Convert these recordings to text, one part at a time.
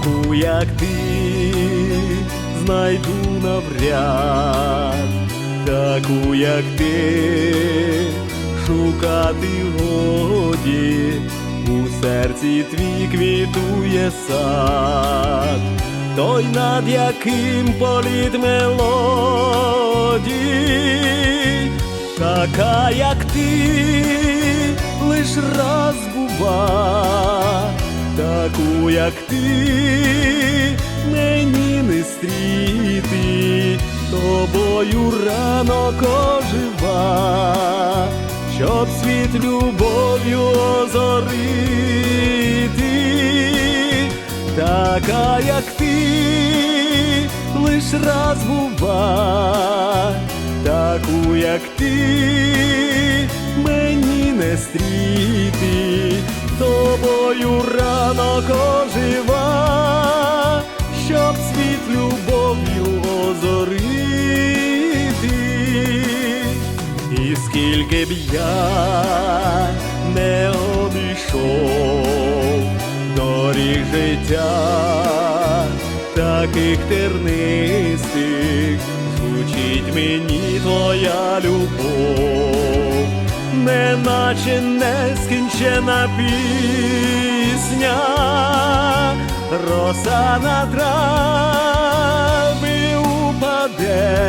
таку, як ти, знайду навряд, таку, як ти, шукати годі, у серці твій квітує сад, той, над яким політ мелодій, така, як ти, лиш раз бува, таку, як ти, мені не стріти, тобою ранок ожива, щоб світ любов'ю озорити, така, як ти, лиш раз бува, таку, як ти, мені не стріти, тобою скільки б я не обійшов. Доріг життя, таких тернистих, звучить мені твоя любов, неначе нескінчена пісня, роса на трави упаде,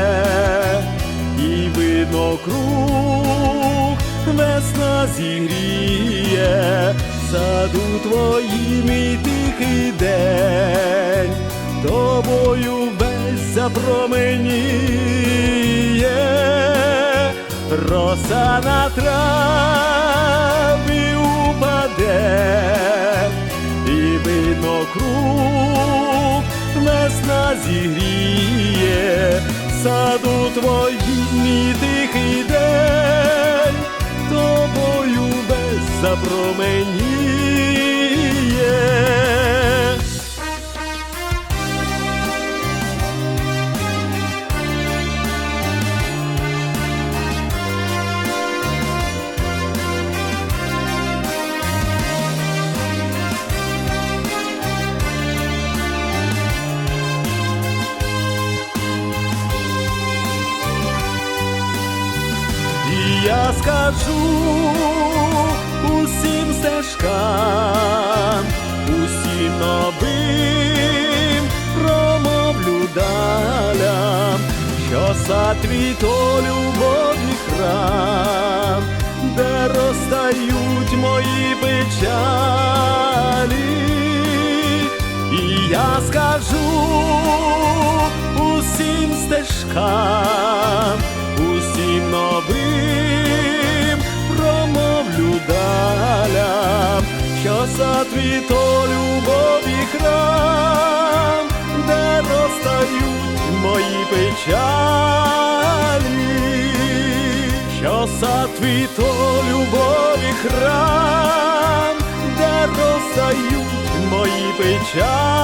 круг зігріє, саду твоїм і тихий день, тобою весь запроменіє, роса на траві упаде, і видно круг весна зігріє, весь запроменіє. І я скажу усім стежкам, усім новим промовлю далям, що сад твій то любові храм, де розстають мої печалі. І я скажу усім стежкам, усім новим сад то любові храм, де розстають мої печалі, що сад твій то любові храм, де розстають мої печалі.